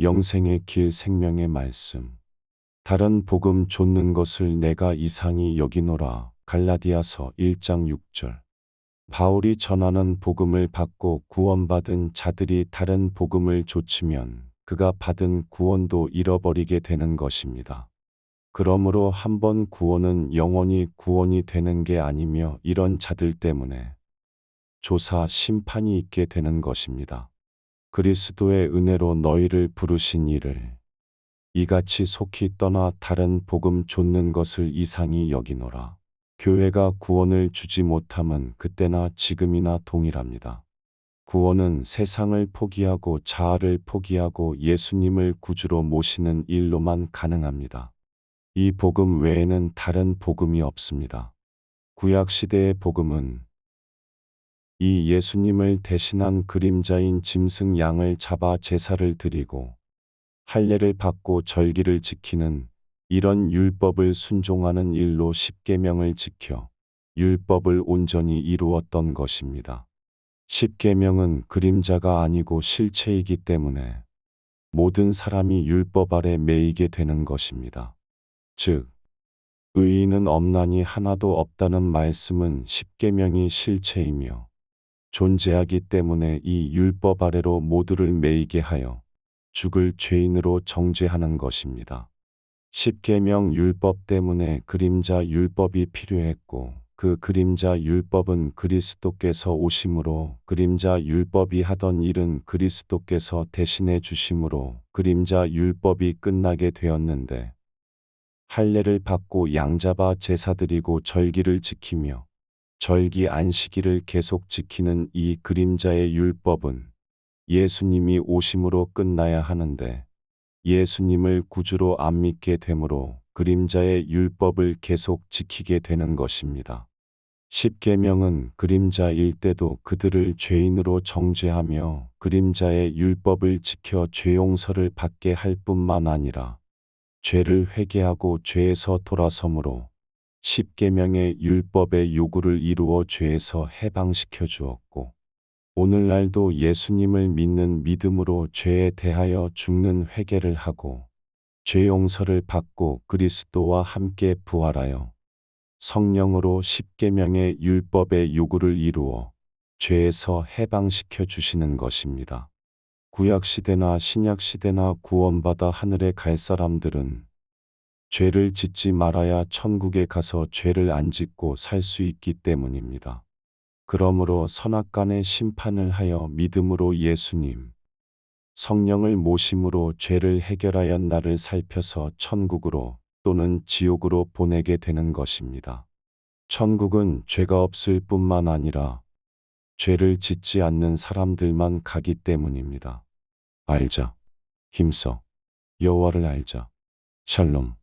영생의 길 생명의 말씀. 다른 복음 좇는 것을 내가 이상히 여기노라. 갈라디아서 1장 6절. 바울이 전하는 복음을 받고 구원받은 자들이 다른 복음을 좇으면 그가 받은 구원도 잃어버리게 되는 것입니다. 그러므로 한번 구원은 영원히 구원이 되는 게 아니며 이런 자들 때문에 조사 심판이 있게 되는 것입니다. 그리스도의 은혜로 너희를 부르신 이를 이같이 속히 떠나 다른 복음 좇는 것을 이상히 여기노라. 교회가 구원을 주지 못함은 그때나 지금이나 동일합니다. 구원은 세상을 포기하고 자아를 포기하고 예수님을 구주로 모시는 일로만 가능합니다. 이 복음 외에는 다른 복음이 없습니다. 구약 시대의 복음은 이 예수님을 대신한 그림자인 짐승 양을 잡아 제사를 드리고 할례를 받고 절기를 지키는 이런 율법을 순종하는 일로 십계명을 지켜 율법을 온전히 이루었던 것입니다. 십계명은 그림자가 아니고 실체이기 때문에 모든 사람이 율법 아래 매이게 되는 것입니다. 즉, 의인은 없나니 하나도 없다는 말씀은 십계명이 실체이며 존재하기 때문에 이 율법 아래로 모두를 매이게 하여 죽을 죄인으로 정죄하는 것입니다. 십계명 율법 때문에 그림자 율법이 필요했고 그 그림자 율법은 그리스도께서 오심으로 그림자 율법이 하던 일은 그리스도께서 대신해 주심으로 그림자 율법이 끝나게 되었는데 할례를 받고 양잡아 제사드리고 절기를 지키며 절기 안식일을 계속 지키는 이 그림자의 율법은 예수님이 오심으로 끝나야 하는데 예수님을 구주로 안 믿게 되므로 그림자의 율법을 계속 지키게 되는 것입니다. 십계명은 그림자일 때도 그들을 죄인으로 정죄하며 그림자의 율법을 지켜 죄용서를 받게 할 뿐만 아니라 죄를 회개하고 죄에서 돌아섬으로 십계명의 율법의 요구를 이루어 죄에서 해방시켜 주었고 오늘날도 예수님을 믿는 믿음으로 죄에 대하여 죽는 회개를 하고 죄 용서를 받고 그리스도와 함께 부활하여 성령으로 십계명의 율법의 요구를 이루어 죄에서 해방시켜 주시는 것입니다. 구약 시대나 신약 시대나 구원받아 하늘에 갈 사람들은 죄를 짓지 말아야 천국에 가서 죄를 안 짓고 살 수 있기 때문입니다. 그러므로 선악간의 심판을 하여 믿음으로 예수님, 성령을 모심으로 죄를 해결하여 나를 살펴서 천국으로 또는 지옥으로 보내게 되는 것입니다. 천국은 죄가 없을 뿐만 아니라 죄를 짓지 않는 사람들만 가기 때문입니다. 알자. 힘써. 여호와를 알자. 샬롬.